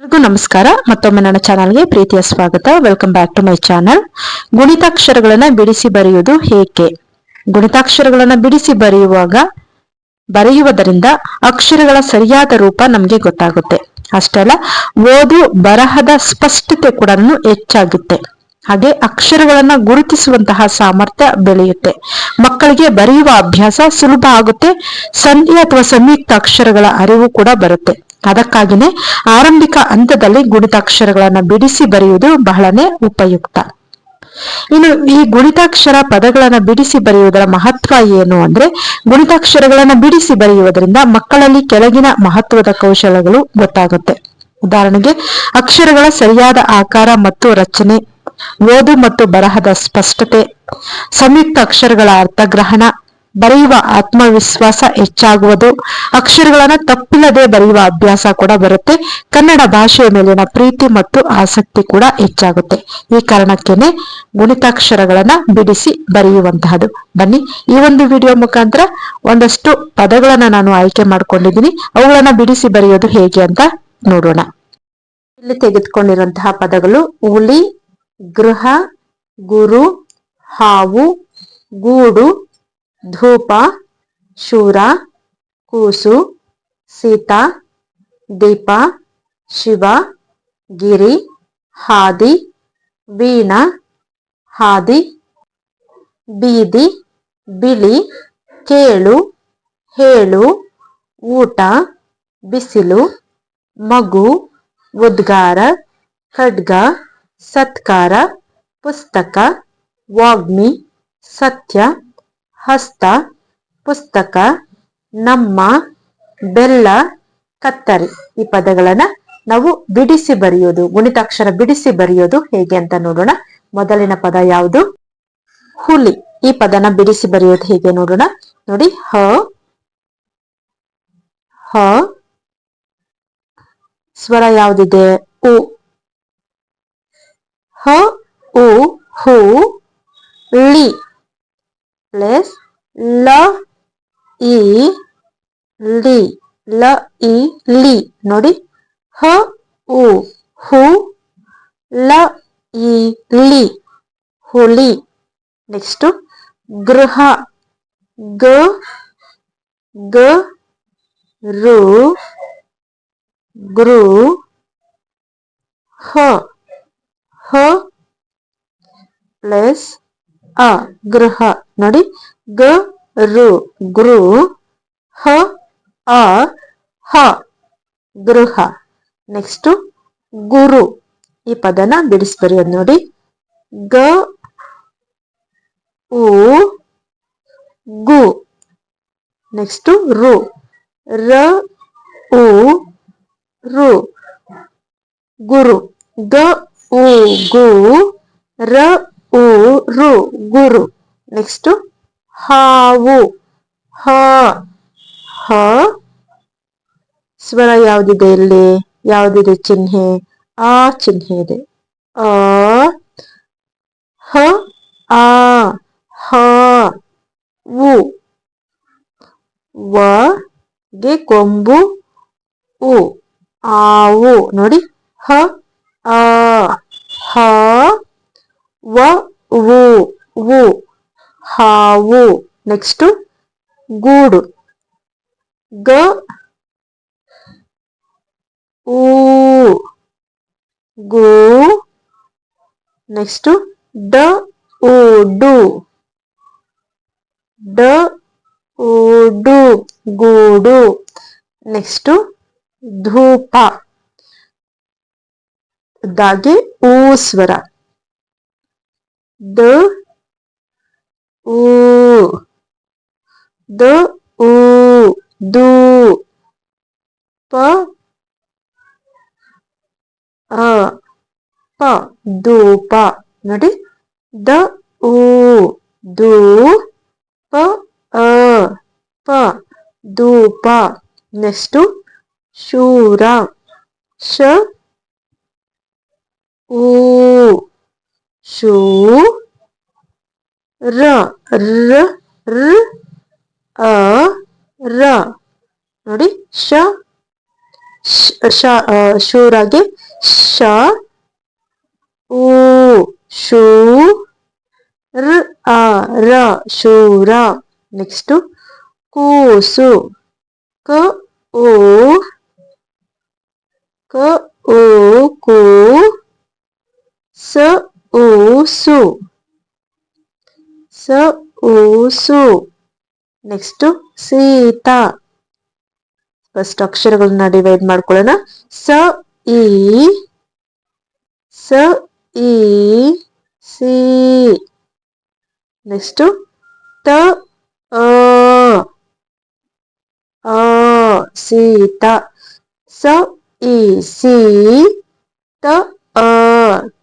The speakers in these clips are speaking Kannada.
ಎಲ್ರಿಗೂ ನಮಸ್ಕಾರ. ಮತ್ತೊಮ್ಮೆ ನನ್ನ ಚಾನಲ್ಗೆ ಪ್ರೀತಿಯ ಸ್ವಾಗತ. Welcome back to my channel ಗುಣಿತಾಕ್ಷರಗಳನ್ನು ಬಿಡಿಸಿ ಬರೆಯುವುದು ಹೇಗೆ ಗುಣಿತಾಕ್ಷರಗಳನ್ನು ಬಿಡಿಸಿ ಬರೆಯುವಾಗ ಬರೆಯುವುದರಿಂದ ಅಕ್ಷರಗಳ ಸರಿಯಾದ ರೂಪ ನಮಗೆ ಗೊತ್ತಾಗುತ್ತೆ. ಅಷ್ಟೇ ಅಲ್ಲ, ಓದು ಬರಹದ ಸ್ಪಷ್ಟತೆ ಕೂಡ ಹೆಚ್ಚಾಗುತ್ತೆ. ಹಾಗೆ ಅಕ್ಷರಗಳನ್ನ ಗುರುತಿಸುವಂತಹ ಸಾಮರ್ಥ್ಯ ಬೆಳೆಯುತ್ತೆ. ಮಕ್ಕಳಿಗೆ ಬರೆಯುವ ಅಭ್ಯಾಸ ಸುಲಭ ಆಗುತ್ತೆ. ಸಂಧಿ ಅಥವಾ ಸಂಯುಕ್ತ ಅಕ್ಷರಗಳ ಅರಿವು ಕೂಡ ಬರುತ್ತೆ. ಅದಕ್ಕಾಗಿನೇ ಆರಂಭಿಕ ಹಂತದಲ್ಲಿ ಗುಣಿತಾಕ್ಷರಗಳನ್ನು ಬಿಡಿಸಿ ಬರೆಯುವುದು ಬಹಳನೇ ಉಪಯುಕ್ತ. ಇನ್ನು ಈ ಗುಣಿತಾಕ್ಷರ ಪದಗಳನ್ನು ಬಿಡಿಸಿ ಬರೆಯುವುದರ ಮಹತ್ವ ಏನು ಅಂದ್ರೆ ಗುಣಿತಾಕ್ಷರಗಳನ್ನು ಬಿಡಿಸಿ ಬರೆಯುವುದರಿಂದ ಮಕ್ಕಳಲ್ಲಿ ಕೆಳಗಿನ ಮಹತ್ವದ ಕೌಶಲಗಳು ಗೊತ್ತಾಗುತ್ತೆ. ಉದಾಹರಣೆಗೆ ಅಕ್ಷರಗಳ ಸರಿಯಾದ ಆಕಾರ ಮತ್ತು ರಚನೆ, ಓದು ಮತ್ತು ಬರಹದ ಸ್ಪಷ್ಟತೆ, ಸಂಯುಕ್ತ ಅಕ್ಷರಗಳ ಅರ್ಥಗ್ರಹಣ ಬರೆಯುವ ಆತ್ಮವಿಶ್ವಾಸ ಹೆಚ್ಚಾಗುವುದು. ಅಕ್ಷರಗಳನ್ನ ತಪ್ಪಿಲ್ಲದೆ ಬರೆಯುವ ಅಭ್ಯಾಸ ಕೂಡ ಬರುತ್ತೆ. ಕನ್ನಡ ಭಾಷೆಯ ಮೇಲಿನ ಪ್ರೀತಿ ಮತ್ತು ಆಸಕ್ತಿ ಕೂಡ ಹೆಚ್ಚಾಗುತ್ತೆ. ಈ ಕಾರಣಕ್ಕೇನೆ ಗುಣಿತಾಕ್ಷರಗಳನ್ನ ಬಿಡಿಸಿ ಬರೆಯುವಂತಹದ್ದು. ಬನ್ನಿ, ಈ ಒಂದು ವಿಡಿಯೋ ಮುಖಾಂತರ ಒಂದಷ್ಟು ಪದಗಳನ್ನ ನಾನು ಆಯ್ಕೆ ಮಾಡ್ಕೊಂಡಿದ್ದೀನಿ. ಅವುಗಳನ್ನ ಬಿಡಿಸಿ ಬರೆಯೋದು ಹೇಗೆ ಅಂತ ನೋಡೋಣ. ಇಲ್ಲಿ ತೆಗೆದುಕೊಂಡಿರುವಂತಹ ಪದಗಳು ಹುಲಿ, ಗೃಹ, ಗುರು, ಹಾವು, ಗೂಡು ಧೂಪ, ಶೂರ, ಕೂಸು, ಸೀತಾ, ದೀಪ, ಶಿವ, ಗಿರಿ, ಹಾದಿ, ವೀಣ, ಹಾದಿ, ಬೀದಿ, ಬಿಳಿ, ಕೇಳು, ಹೇಳು, ಊಟ, ಬಿಸಿಲು, ಮಗು, ಉದ್ಗಾರ, ಖಡ್ಗ, ಸತ್ಕಾರ, ಪುಸ್ತಕ, ವಾಗ್ಮಿ, ಸತ್ಯ ಹಸ್ತ, ಪುಸ್ತಕ, ನಮ್ಮ, ಬೆಲ್ಲ, ಕತ್ತರಿ. ಈ ಪದಗಳನ್ನ ನಾವು ಬಿಡಿಸಿ ಬರೆಯೋದು, ಗುಣಿತಾಕ್ಷರ ಬಿಡಿಸಿ ಬರೆಯೋದು ಹೇಗೆ ಅಂತ ನೋಡೋಣ. ಮೊದಲಿನ ಪದ ಯಾವುದು? ಹುಲಿ. ಈ ಪದನ ಬಿಡಿಸಿ ಬರೆಯೋದು ಹೇಗೆ ನೋಡೋಣ? ನೋಡಿ, ಹ ಹ, ಸ್ವರ ಯಾವುದಿದೆ? ಉ. ಹ, ಉ, ಹು ಲಿ ಪ್ಲಸ್ ಲ ಇ ಲಿ, ಲ ಇ ಲಿ. ನೋಡಿ, ಹ, ಉ, ಹು, ಲ ಇ ಲಿ ಹುಲಿ ನೆಕ್ಸ್ಟ್, ಗೃಹ, ಗ ಗ, ರು, ಗೃ, ಹ ಹ, ಪ್ಲಸ್ ಅ, ಗೃಹ. ನೋಡಿ, ಗ, ರು, ಗೃ, ಹ ಅ ಹ, ಗೃಹ. ನೆಕ್ಸ್ಟ್ ಗುರು. ಈ ಪದನ ಬಿಡಿಸಿ ಬರೆಯೋದು ನೋಡಿ. ಗ, ಉ, ಗು. ನೆಕ್ಸ್ಟ್ ರು. ರ, ಉ, ರು. ಗುರು. ಗ, ಉ, ಗು. ರ, ಉ, ರು. ಗುರು. ನೆಕ್ಸ್ಟ್ ಹಾವು. ಹ. ಹ. ಸ್ವರ ಯಾವುದಿದೆ ಇಲ್ಲಿ? ಯಾವುದಿದೆ ಚಿಹ್ನೆ? ಆ ಚಿಹ್ನೆ ಇದೆ. ಆ. ಹ. ಆ. ಹ. ಉ ವ. ಗೆ ಕೊಂಬು. ಉ. ಆವು. ನೋಡಿ. ಹ. ಆ. ಹ. ವ. ವು. ವು. ಹಾವು. ನೆಕ್ಸ್ಟ್ ಗೂಡು. ಗ, ಊ. ಗೂ. ನೆಕ್ಸ್ಟ್ ಡ ಉ ಡು ಉಡು ಗೂಡು. ನೆಕ್ಸ್ಟ್ ಧೂಪ. ದಾಗೆ ಊ, ಸ್ವರ. ದ ಊ, ದ, ಊ, ದು, ಪ, ಅ, ಪ ಧೂಪ ನೋಡಿ, ದ, ಊ, ದು, ಪ, ಅ, ಪ ಧೂಪ ನೆಕ್ಸ್ಟ್, ಶೂರ, ಶ, ಊ, ಶೂ ರ ರ ರ ಅ ರ ನೋಡಿ, ಶ ಶ ಶೂರಾಗೆ ಶ ಊ ಶೂ, ರ ಆ ರ, ಶೂರ. ನೆಕ್ಸ್ಟ್ ಕೂಸು. ಕ ಓ ಕ ಓ ಕು, ಸ ಊ ಸು. ಸ ಓಸು ಸು ನೆಕ್ಸ್ಟ್ ಸೀತಾ ಫಸ್ಟ್ ಅಕ್ಷರಗಳನ್ನ ಡಿವೈಡ್ ಮಾಡ್ಕೊಳ್ಳೋಣ. ಸ ಇ ಸ ಇ ಸಿ. ನೆಕ್ಸ್ಟ್ ತ, ಅ. ಸೀತಾ. ಸ ಇ ಸಿ. ತ, ಅ,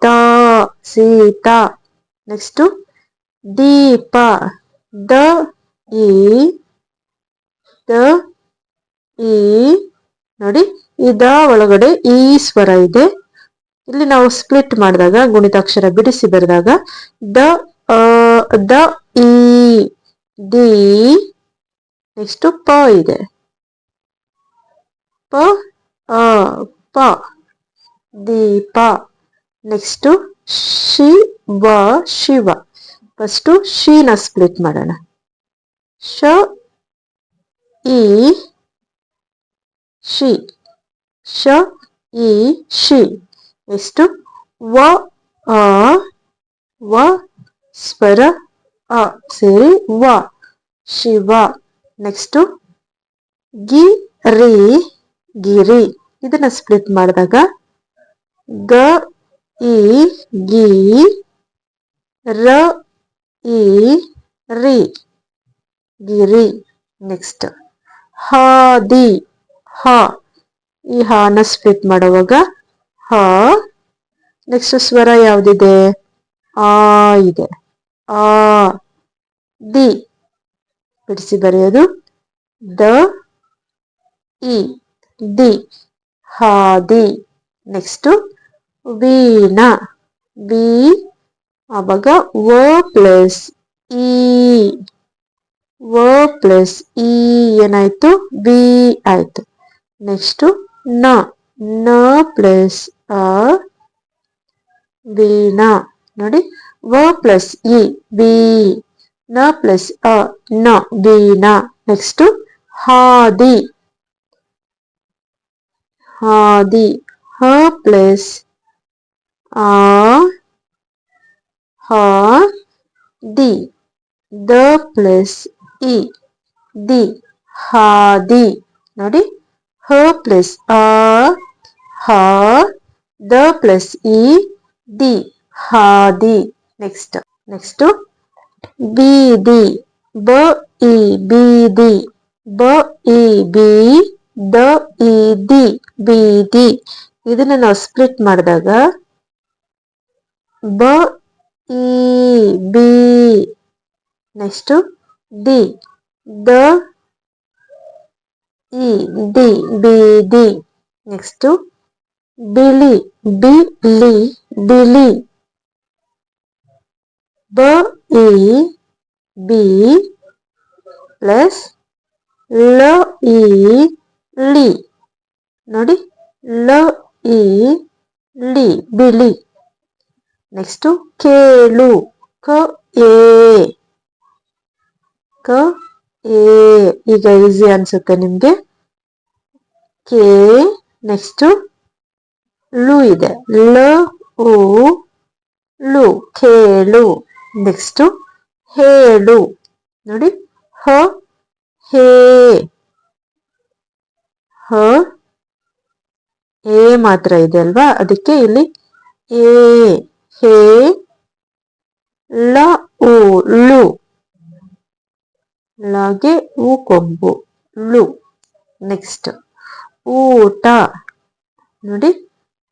ತ, ಸೀತಾ. ನೆಕ್ಸ್ಟ್ ದೀಪ, ದ ಇ ದ ಇ ನೋಡಿ ಇದ ಒಳಗಡೆ ಈ ಸ್ವರ ಇದೆ. ಇಲ್ಲಿ ನಾವು ಸ್ಪ್ಲಿಟ್ ಮಾಡಿದಾಗ, ಗುಣಿತಾಕ್ಷರ ಬಿಡಿಸಿ ಬರೆದಾಗ, ದ ದ ಇ ದಿ, ನೆಕ್ಸ್ಟ್ ಪ ಇದೆ. ಪ, ಅ, ಪ. ದೀಪ. ನೆಕ್ಸ್ಟ್ ವ, ಶಿವ. ಫಸ್ಟ್ ಶೀನ ಸ್ಪ್ಲಿಟ್ ಮಾಡೋಣ. ಶ ಈ ಶಿ ಶ ಈ ಶಿ ಎಷ್ಟು ವ ಅ ವ ಸ್ವರ ಅ ಸೇರಿ ವ ಶಿವ. ನೆಕ್ಸ್ಟ್ ಗಿ, ರಿ, ಗಿರಿ. ಇದನ್ನ ಸ್ಪ್ಲಿಟ್ ಮಾಡಿದಾಗ, ಗ, ಇ, ಗಿ, ರ ಇ ರಿ. ಗಿರಿ. ನೆಕ್ಸ್ಟ್ ಹಾದಿ ಹ. ಈ ಹಾನ ಸ್ಪ್ಲಿಟ್ ಮಾಡುವಾಗ ಹ. ನೆಕ್ಸ್ಟ್ ಸ್ವರ ಯಾವುದಿದೆ? ಆ ಇದೆ. ಆ. ದಿ. ಬಿಡಿಸಿ ಬರೆಯೋದು. ದ. ಇ. ದಿ. ಹಾದಿ ನೆಕ್ಸ್ಟ್ ವೀಣ. ವಿ. ಆವಾಗ ವ ಪ್ಲಸ್ ಈ ವ ಪ್ಲಸ್ ಇ ಏನಾಯ್ತು ಬಿ ಆಯ್ತು ನೆಕ್ಸ್ಟ್ನ ನ ಪ್ಲಸ್ ಅ ವೀಣಾ ನೋಡಿ ವ ಪ್ಲಸ್ ಇ ಬಿ ನ ಪ್ಲಸ್ ಅ ನ ವೀಣಾ ನೆಕ್ಸ್ಟ್ ಹಾದಿ ಹಾದಿ ಹ ಪ್ಲಸ್ ಆ ಹ ದಿ ದ ಪ್ಲಸ್ ಇ. ದಿ. ಹಾದಿ. ನೋಡಿ. ಹ ಪ್ಲಸ್ ಆ ಹ. ದ ಪ್ಲಸ್ ಇ. ದಿ. ಹಾದಿ. ನೆಕ್ಸ್ಟ್. ನೆಕ್ಸ್ಟ್. ಬೀದಿ. ಬ ಇ ಬೀದಿ ಬ ಇ ಬಿ. ದ ಇ ದಿ. ಬೀದಿ. ಇದನ್ನ ನಾವು ಸ್ಪ್ಲಿಟ್ ಮಾಡಿದಾಗ ಬ ಇ ಬಿ ನೆಕ್ಸ್ಟ್ ದಿ ದ ಇ ದಿ ಬೀದಿ ನೆಕ್ಸ್ಟ್ ಬಿಳಿ ಬಿಳಿ ಬಿಳಿ ಬ ಇ ಬಿ ಪ್ಲಸ್ ಲ ಇ ಲಿ ನೋಡಿ ಲ ಇ ಲಿ ಬಿಳಿ ನೆಕ್ಸ್ಟ್ ಕೇಳು. ಕ, ಎ. ಕ, ಎ. ಈಗ ಈಸಿ ಅನ್ಸುತ್ತೆ ನಿಮಗೆ. ಕೆ, ನೆಕ್ಸ್ಟು ಲು ಇದೆ. ಲ, ಉ, ಲು. ಕೇಳು. ನೆಕ್ಸ್ಟು ಹೇಳು. ನೋಡಿ, ಹ, ಹೇ. ಹ, ಎ ಮಾತ್ರ ಇದೆ ಅಲ್ವಾ? ಅದಕ್ಕೆ ಇಲ್ಲಿ ಎ. ಹೇ, ಲ, ಉ ಲು u ಹೂ ಕೊಂಬು ಲು ನೆಕ್ಸ್ಟ್ ಊಟ. ನೋಡಿ,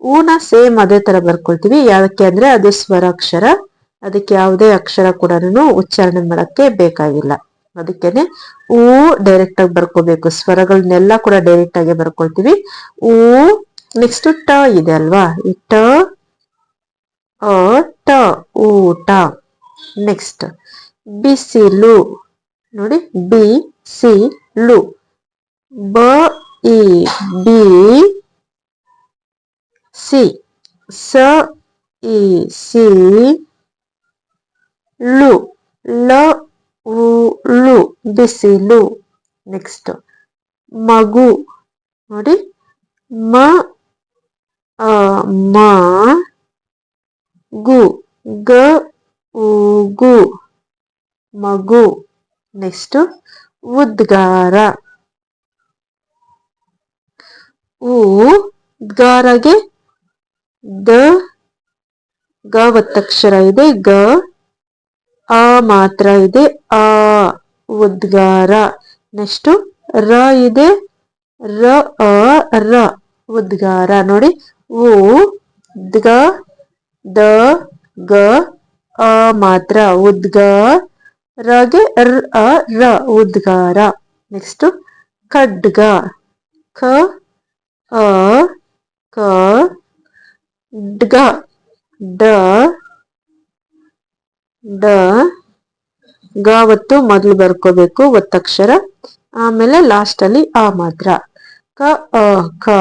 ಊನ ಸೇಮ್ ಅದೇ ತರ ಬರ್ಕೊಳ್ತೀವಿ. ಯಾಕೆ ಅಂದ್ರೆ ಅದು ಸ್ವರಾಕ್ಷರ ಅದಕ್ಕೆ ಯಾವುದೇ ಅಕ್ಷರ ಕೂಡ ಉಚ್ಚಾರಣೆ ಮಾಡಕ್ಕೆ ಬೇಕಾಗಿಲ್ಲ. ಅದಕ್ಕೇನೆ ಊ ಡೈರೆಕ್ಟ್ ಆಗಿ ಬರ್ಕೋಬೇಕು. ಸ್ವರಗಳನ್ನೆಲ್ಲ ಕೂಡ ಡೈರೆಕ್ಟ್ ಆಗಿ ಬರ್ಕೊಳ್ತೀವಿ. ಊ ನೆಕ್ಸ್ಟ್ ಟ ಇದೆ ಅಲ್ವಾ? ಈ ಟ ಅ ಟ ಊಟ ನೆಕ್ಸ್ಟ್ ಬಿಸಿಲು ನೋಡಿ ಬಿ ಸಿ ಲು ಬ ಇ ಬಿ ಸಿ ಸ ಇ ಸಿ ಲು ಲ ಉ ಲು ಬಿಸಿಲು ನೆಕ್ಸ್ಟ್ ಮಗು ನೋಡಿ ಮ ಅ ಮ ಗು, ಗ ಗು. ಮಗು. ನೆಕ್ಸ್ಟ್, ಉದ್ಗಾರ. ಉದ್ಗಾರಗೆ ದ, ಗ ಒತ್ತಕ್ಷರ ಇದೆ. ಗ, ಆ ಮಾತ್ರ ಇದೆ. ಆ, ಉದ್ಗಾರ. ನೆಕ್ಸ್ಟ್, ರ ಇದೆ. ರ, ಅ, ರ. ಉದ್ಗಾರ. ನೋಡಿ, ಉ, ದ್ಗ ದ, ಗ ಅ ಮಾತ್ರ. ಉದ್ಗ ರಗೆ ರ, ಅ, ರ. ಉದ್ಗಾರ. ನೆಕ್ಸ್ಟ್ ಖಡ್ಗ. ಖ, ಅ, ಕ, ಡ್ಗ. ಡ ಡ. ಗ ಒತ್ತು ಮೊದಲು ಬರ್ಕೋಬೇಕು ಒತ್ತಕ್ಷರ ಆಮೇಲೆ ಲಾಸ್ಟ್ ಅಲ್ಲಿ ಆ ಮಾತ್ರ. ಕ, ಅ, ಕ,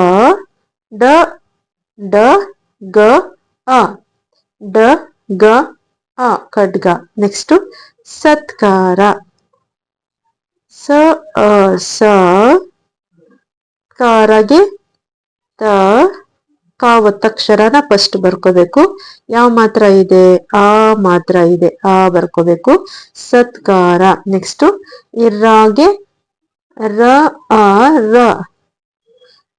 ಡ ಡ, ಗ, ಅ. ಡ, ಗ, ಅ, ಖಡ್ಗ. ನೆಕ್ಸ್ಟ್ ಸತ್ಕಾರ. ಸ, ಅ, ಸ, ಕಾರಗೆ ತ ಕ ಫಸ್ಟ್ ಬರ್ಕೋಬೇಕು. ಯಾವ ಮಾತ್ರ ಇದೆ? ಆ ಮಾತ್ರ ಇದೆ. ಆ ಬರ್ಕೋಬೇಕು. ಸತ್ಕಾರ. ನೆಕ್ಸ್ಟ್ ಇರಾಗೆ ರ ಆ ರ.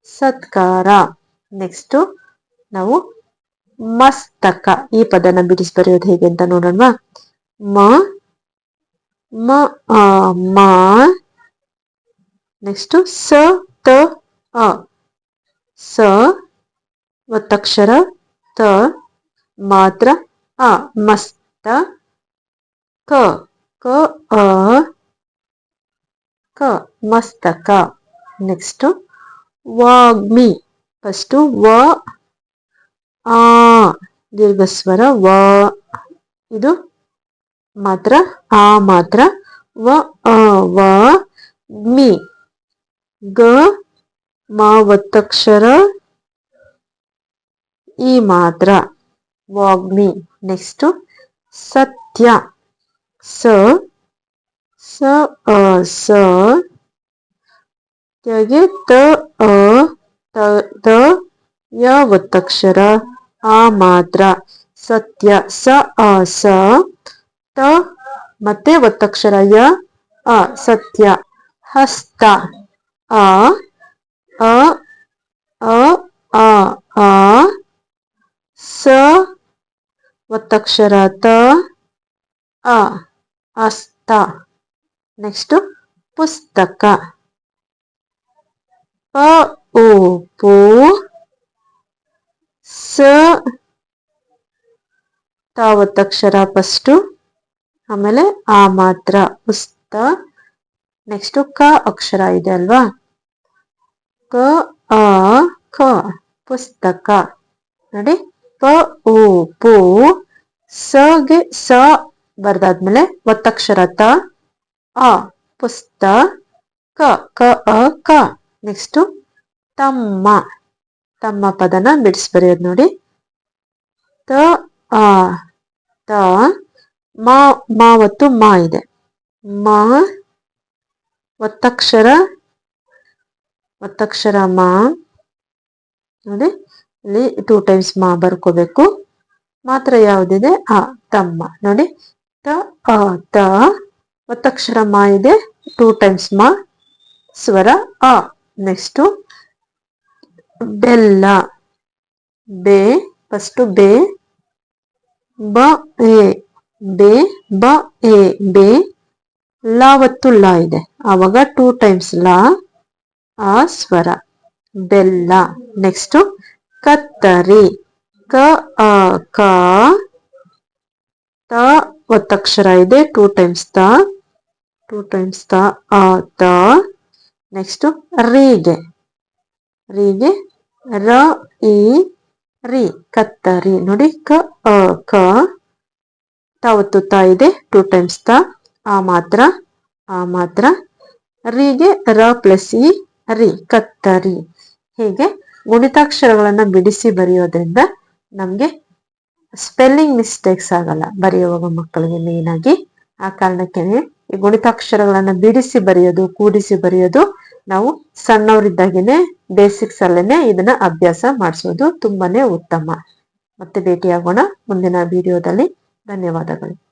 ಸತ್ಕಾರ. ನೆಕ್ಸ್ಟ್ ನಾವು ಮಸ್ತಕ. ಈ ಪದನ ಬಿಡಿಸಿ ಬರೆಯೋದು ಹೇಗೆ ಅಂತ ನೋಡೋಣ ಮ ಮ ಅ ಮ, ನೆಕ್ಸ್ಟ್ ಸ, ತ, ಅ. ಸ ಒತ್ತಕ್ಷರ ತ, ಮಾತ್ರ, ಅ. ಮಸ್ತ, ಕ ಕ, ಅ, ಕ, ಮಸ್ತಕ. ನೆಕ್ಸ್ಟ್, ವಾಗ್ಮಿ. ಫಸ್ಟ್ ವ ಆ ದೀರ್ಘಸ್ವರ ವ. ಇದು ಮಾತ್ರ, ಆ ಮಾತ್ರ, ವ, ಅ, ವ ಮಿ ಗ ಮ ಒತ್ತಕ್ಷರ ಈ ಮಾತ್ರ, ವಾಗ್ಮಿ. ನೆಕ್ಸ್ಟ್, ಸತ್ಯ. ಸ ಸ, ಅ, ಸ ತ್ಯಗೆ ತ, ಅ, ತ ತ ಯ ಒತ್ತಕ್ಷರ ಆ ಮಾತ್ರ. ಸತ್ಯ. ಸ, ಆ, ಸ. ತ, ಮತ್ತೆ ಒತ್ತಕ್ಷರ ಯ, ಅ, ಸತ್ಯ. ಹಸ್ತ. ಆ ಅ ಅ ಆ ಆ ಸ. ಒತ್ತಕ್ಷರ ತ, ಅ ಅಸ್ತ ನೆಕ್ಸ್ಟ್ ಪುಸ್ತಕ. ಪ ಓ ಪು ಸ ಒತ್ತಕ್ಷರ ಫಸ್ಟು ಆಮೇಲೆ ಆ ಮಾತ್ರ ಪುಸ್ತ ನೆಕ್ಸ್ಟ್ ಕ ಅಕ್ಷರ ಇದೆ ಅಲ್ವಾ? ಕ, ಆ ಕ ಪುಸ್ತಕ. ನೋಡಿ, ಪ, ಉ, ಪು ಸಗೆ ಸ ಬರ್ದಾದ್ಮೇಲೆ ಒತ್ತಕ್ಷರ ತ, ಅ, ಪುಸ್ತ, ಕ ಕ, ಅ, ಕ. ನೆಕ್ಸ್ಟ್ ತಮ್ಮ. ತಮ್ಮ ಪದನ ಬಿಡಿಸಿ ಬರೆಯೋದು ನೋಡಿ. ತ, ಆ, ತ, ಮಾ ಮಾವತ್ತು ಮಾ ಇದೆ. ಮಾ, ಒತ್ತಕ್ಷರ ಒತ್ತಕ್ಷರ ಮಾ. ನೋಡಿ, ಇಲ್ಲಿ ಟೂ ಟೈಮ್ಸ್ ಮಾ ಬರ್ಕೋಬೇಕು. ಮಾತ್ರ ಯಾವುದಿದೆ? ಆ, ತಮ್ಮ. ನೋಡಿ, ತ, ಆ, ತ, ಒತ್ತಕ್ಷರ ಮಾ ಇದೆ. ಟೂ ಟೈಮ್ಸ್ ಮಾ, ಸ್ವರ ಆ. ನೆಕ್ಸ್ಟು ಬೆಲ್ಲ. ಬೆ, ಫಸ್ಟು ಬೆ. ಬ, ಎ. ಬೆ, ಬ, ಎ. ಬೆ. ಲಾವತ್ತು ಲ ಇದೆ. ಆವಾಗ ಟೂ ಟೈಮ್ಸ್ ಲ, ಆ, ಸ್ವರ. ಬೆಲ್ಲ. ನೆಕ್ಸ್ಟ್ ಕತ್ತರಿ. ಕ, ಅ, ಕ. ತ ಒತ್ತಕ್ಷರ ಇದೆ. ಟೂ ಟೈಮ್ಸ್ ತ. ಟೂ ಟೈಮ್ಸ್ ತ ಆ ತ. ನೆಕ್ಸ್ಟ್ ರೀಗೆ ರೀಗೆ ರ, ಇ, ರಿ. ಕತ್ತರಿ. ನೋಡಿ, ಕ, ಅ, ಕ. ತಾವತ್ತು ತ ಇದೆ. ಟು ಟೈಮ್ಸ್ ತ. ಆ ಮಾತ್ರ ಆ ಮಾತ್ರ. ರಿಗೆ ರ ಪ್ಲಸ್ ಇ, ರಿ. ಕತ್ತರಿ. ಹೀಗೆ? ಗುಣಿತಾಕ್ಷರಗಳನ್ನ ಬಿಡಿಸಿ ಬರೆಯೋದ್ರಿಂದ ನಮ್ಗೆ ಸ್ಪೆಲ್ಲಿಂಗ್ ಮಿಸ್ಟೇಕ್ಸ್ ಆಗಲ್ಲ. ಬರೆಯುವಾಗ ಮಕ್ಕಳಿಗೆ ಮೇನ್ ಆಗಿ. ಆ ಕಾರಣಕ್ಕೆ ಈ ಗುಣಿತಾಕ್ಷರಗಳನ್ನ ಬಿಡಿಸಿ ಬರೆಯೋದು, ಕೂಡಿಸಿ ಬರೆಯೋದು ನಾವು ಸಣ್ಣವರಿದ್ದಾಗೇನೆ ಬೇಸಿಕ್ಸ್ ಅಲ್ಲೇನೆ ಇದನ್ನ ಅಭ್ಯಾಸ ಮಾಡಿಸೋದು ತುಂಬಾನೇ ಉತ್ತಮ. ಮತ್ತೆ ಭೇಟಿಯಾಗೋಣ ಮುಂದಿನ ವಿಡಿಯೋದಲ್ಲಿ ಧನ್ಯವಾದಗಳು.